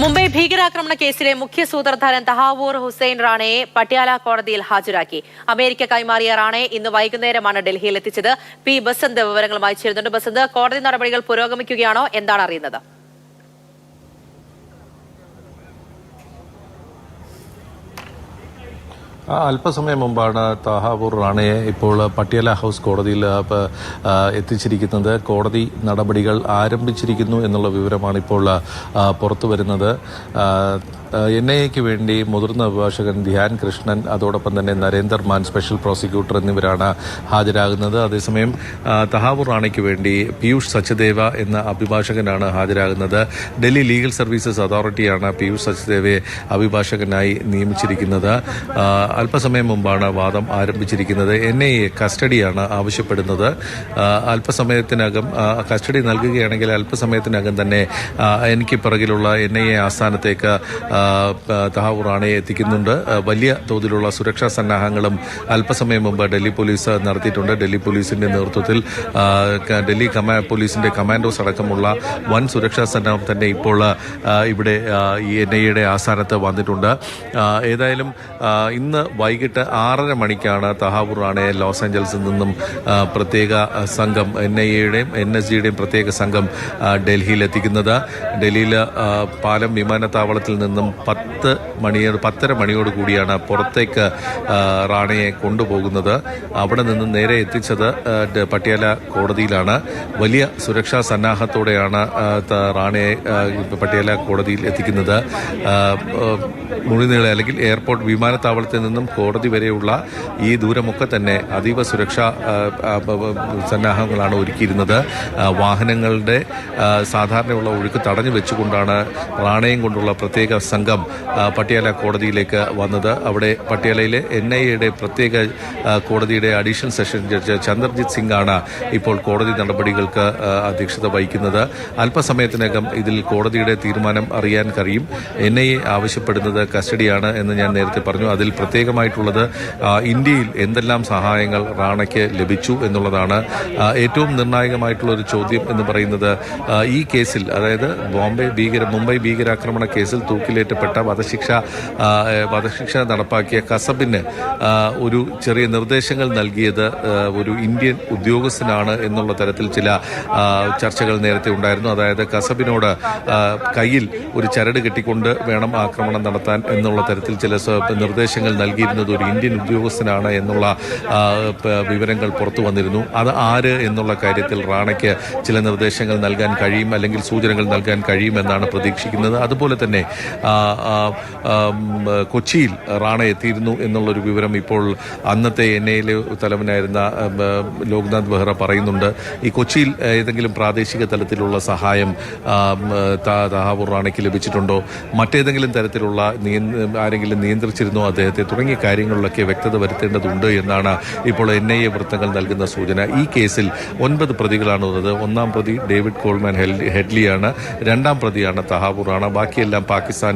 മുംബൈ ഭീകരാക്രമണ കേസിലെ മുഖ്യ സൂത്രധാരൻ തഹാവൂർ ഹുസൈൻ റാണയെ പട്യാല കോടതിയിൽ ഹാജരാക്കി. അമേരിക്ക കൈമാറിയ റാണയെ ഇന്ന് വൈകുന്നേരമാണ് ഡൽഹിയിൽ എത്തിച്ചത്. പി ബസന്ത് വിവരങ്ങളുമായി ചേരുന്നുണ്ട്. ബസന്ത് കോടതി നടപടികൾ പുരോഗമിക്കുകയാണോ? എന്താണ് അറിയുന്നത്? അല്പസമയം മുമ്പാണ് തഹാവൂർ റാണയെ ഇപ്പോൾ പട്യാല ഹൗസ് കോടതിയിൽ എത്തിച്ചിരിക്കുന്നത്. കോടതി നടപടികൾ ആരംഭിച്ചിരിക്കുന്നു എന്നുള്ള വിവരമാണ് ഇപ്പോൾ പുറത്തു വരുന്നത് എൻ ഐ എക്ക് വേണ്ടി മുതിർന്ന അഭിഭാഷകൻ ധ്യാൻ കൃഷ്ണൻ അതോടൊപ്പം തന്നെ നരേന്ദർ മാൻ സ്പെഷ്യൽ പ്രോസിക്യൂട്ടർ എന്നിവരാണ് ഹാജരാകുന്നത്. അതേസമയം തഹാവൂർ റാണയ്ക്ക് വേണ്ടി പീയൂഷ് സച്ചദേവ എന്ന അഭിഭാഷകനാണ് ഹാജരാകുന്നത്. ഡൽഹി ലീഗൽ സർവീസസ് അതോറിറ്റിയാണ് പീയൂഷ് സച്ചദേവയെ അഭിഭാഷകനായി നിയമിച്ചിരിക്കുന്നത്. അല്പസമയം മുമ്പാണ് വാദം ആരംഭിച്ചിരിക്കുന്നത്. എൻ ഐ എ കസ്റ്റഡിയാണ് ആവശ്യപ്പെടുന്നത്. അല്പസമയത്തിനകം കസ്റ്റഡി നൽകുകയാണെങ്കിൽ അല്പസമയത്തിനകം തന്നെ എനിക്ക് പിറകിലുള്ള എൻ ഐ എ ആസ്ഥാനത്തേക്ക് തഹാവൂർ റാണയെ എത്തിക്കുന്നുണ്ട്. വലിയ തോതിലുള്ള സുരക്ഷാ സന്നാഹങ്ങളും അല്പസമയം മുമ്പ് ഡൽഹി പോലീസ് നടത്തിയിട്ടുണ്ട്. ഡൽഹി പോലീസിന്റെ നേതൃത്വത്തിൽ ഡൽഹി കമാ പോലീസിന്റെ കമാൻഡോസ് അടക്കമുള്ള വൻ സുരക്ഷാ സന്നാഹം തന്നെ ഇപ്പോൾ ഇവിടെ എൻ ഐ എയുടെ ആസ്ഥാനത്ത് വന്നിട്ടുണ്ട്. ഏതായാലും ഇന്ന് വൈകിട്ട് ആറര മണിക്കാണ് തഹാവൂർ റാണയെ ലോസ് ആഞ്ചൽസിൽ നിന്നും പ്രത്യേക സംഘം എൻ ഐ എയുടെയും എൻ എസ് ജിയുടെയും പ്രത്യേക സംഘം ഡൽഹിയിൽ എത്തിക്കുന്നത്. ഡൽഹിയിൽ പാലം വിമാനത്താവളത്തിൽ നിന്നും പത്ത് മണിയോട് പത്തര മണിയോട് കൂടിയാണ് പുറത്തേക്ക് റാണയെ കൊണ്ടുപോകുന്നത്. അവിടെ നിന്ന് നേരെ എത്തിച്ചത് പട്യാല കോടതിയിലാണ്. വലിയ സുരക്ഷാ സന്നാഹത്തോടെയാണ് റാണയെ പട്യാല കോടതിയിൽ എത്തിക്കുന്നത്. മുഴുനീള അല്ലെങ്കിൽ എയർപോർട്ട് വിമാനത്താവളത്തിൽ നിന്നും കോടതി വരെയുള്ള ഈ ദൂരമൊക്കെ തന്നെ അതീവ സുരക്ഷാ സന്നാഹങ്ങളാണ് ഒരുക്കിയിരുന്നത്. വാഹനങ്ങളുടെ സാധാരണയുള്ള ഒഴുക്ക് തടഞ്ഞു വെച്ചുകൊണ്ടാണ് റാണയും കൊണ്ടുള്ള പ്രത്യേക സംഘം പട്യാല കോടതിയിലേക്ക് വന്നത്. അവിടെ പട്യാലയിലെ എൻ ഐ എയുടെ പ്രത്യേക കോടതിയുടെ additional session judge Chandrajit Singh ആണ് ഇപ്പോൾ കോടതി നടപടികൾക്ക് അധ്യക്ഷത വഹിക്കുന്നത്. അല്പസമയത്തിനകം ഇതിൽ കോടതിയുടെ തീരുമാനം അറിയാൻ കഴിയും. എൻ ഐ എ ആവശ്യപ്പെടുന്നത് കസ്റ്റഡിയാണ് എന്ന് ഞാൻ നേരത്തെ പറഞ്ഞു. അതിൽ പ്രത്യേകമായിട്ടുള്ളത് ഇന്ത്യയിൽ എന്തെല്ലാം സഹായങ്ങൾ റാണയ്ക്ക് ലഭിച്ചു എന്നുള്ളതാണ്. ഏറ്റവും നിർണായകമായിട്ടുള്ള ഒരു ചോദ്യം എന്ന് പറയുന്നത് ഈ കേസിൽ അതായത് ബോംബെ ഭീകര മുംബൈ ഭീകരാക്രമണ കേസിൽ തൂക്കിലേറ്റപ്പെട്ട വധശിക്ഷ വധശിക്ഷ നടപ്പാക്കിയ കസബിന് ഒരു ചെറിയ നിർദ്ദേശങ്ങൾ നൽകിയത് ഒരു ഇന്ത്യൻ ഉദ്യോഗസ്ഥനാണ് എന്നുള്ള തരത്തിൽ ചില ചർച്ചകൾ നേരത്തെ ഉണ്ടായിരുന്നു. അതായത് കസബിനോട് കയ്യിൽ ഒരു ചരട് കെട്ടിക്കൊണ്ട് വേണം ആക്രമണം നടത്താൻ എന്നുള്ള തരത്തിൽ ചില നിർദ്ദേശങ്ങൾ നൽകിയിരുന്നത് ഒരു ഇന്ത്യൻ ഉദ്യോഗസ്ഥനാണ് എന്നുള്ള വിവരങ്ങൾ പുറത്തു വന്നിരുന്നു. അത് ആര് എന്നുള്ള കാര്യത്തിൽ റാണയ്ക്ക് ചില നിർദ്ദേശങ്ങൾ നൽകാൻ കഴിയും അല്ലെങ്കിൽ സൂചനകൾ നൽകാൻ കഴിയുമെന്നാണ് പ്രതീക്ഷിക്കുന്നത്. അതുപോലെ തന്നെ കൊച്ചിയിൽ റാണ എത്തിയിരുന്നു എന്നുള്ളൊരു വിവരം ഇപ്പോൾ അന്നത്തെ എൻ ഐയിലെ തലവനായിരുന്ന ലോക്നാഥ് ബെഹ്റ പറയുന്നുണ്ട്. ഈ കൊച്ചിയിൽ ഏതെങ്കിലും പ്രാദേശിക തലത്തിലുള്ള സഹായം തഹാവൂർ റാണയ്ക്ക് ലഭിച്ചിട്ടുണ്ടോ? മറ്റേതെങ്കിലും തരത്തിലുള്ള ആരെങ്കിലും നിയന്ത്രിച്ചിരുന്നോ? അദ്ദേഹത്തെ തുടങ്ങിയ കാര്യങ്ങളിലൊക്കെ വ്യക്തത വരുത്തേണ്ടതുണ്ട് എന്നാണ് ഇപ്പോൾ എൻ ഐ എ വൃത്തങ്ങൾ നൽകുന്ന സൂചന. ഈ കേസിൽ ഒൻപത് പ്രതികളാണ് ഉള്ളത്. ഒന്നാം പ്രതി ഡേവിഡ് കോൾമാൻ ഹെഡ്ലിയാണ്. രണ്ടാം പ്രതിയാണ് തഹാവൂർ റാണ. ബാക്കിയെല്ലാം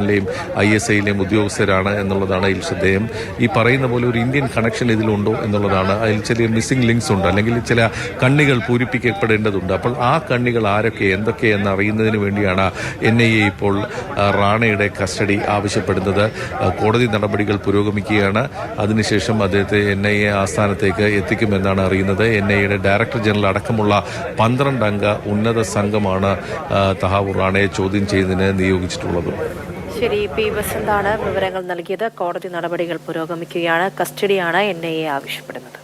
പാകിസ്ഥാനിലെയും ഐ എസ് ഐയിലെയും ഉദ്യോഗസ്ഥരാണ് എന്നുള്ളതാണ് ഇതിൽ ശ്രദ്ധേയം. ഈ പറയുന്ന പോലെ ഒരു ഇന്ത്യൻ കണക്ഷൻ ഇതിലുണ്ടോ എന്നുള്ളതാണ്. അതിൽ ചില മിസ്സിംഗ് ലിങ്ക്സ് ഉണ്ട്. അല്ലെങ്കിൽ ചില കണ്ണികൾ പൂരിപ്പിക്കപ്പെടേണ്ടതുണ്ട്. അപ്പോൾ ആ കണ്ണികൾ ആരൊക്കെ എന്തൊക്കെ എന്ന് അറിയുന്നതിന് വേണ്ടിയാണ് എൻ ഐ എ ഇപ്പോൾ റാണയുടെ കസ്റ്റഡി ആവശ്യപ്പെടുന്നത്. കോടതി നടപടികൾ പുരോഗമിക്കുകയാണ്. അതിനുശേഷം അദ്ദേഹത്തെ എൻ ഐ എ ആസ്ഥാനത്തേക്ക് എത്തിക്കുമെന്നാണ് അറിയുന്നത്. എൻ ഐ എയുടെ ഡയറക്ടർ ജനറൽ അടക്കമുള്ള പന്ത്രണ്ട് അംഗ ഉന്നത സംഘമാണ് തഹാവൂർ റാണയെ ചോദ്യം ചെയ്യുന്നതിന് നിയോഗിച്ചിട്ടുള്ളത്. ശരി പി വസന്താണ് വിവരങ്ങൾ നൽകിയത്. കോടതി നടപടികൾ പുരോഗമിക്കുകയാണ്. കസ്റ്റഡിയാണ് എൻ ഐ എ ആവശ്യപ്പെടുന്നത്.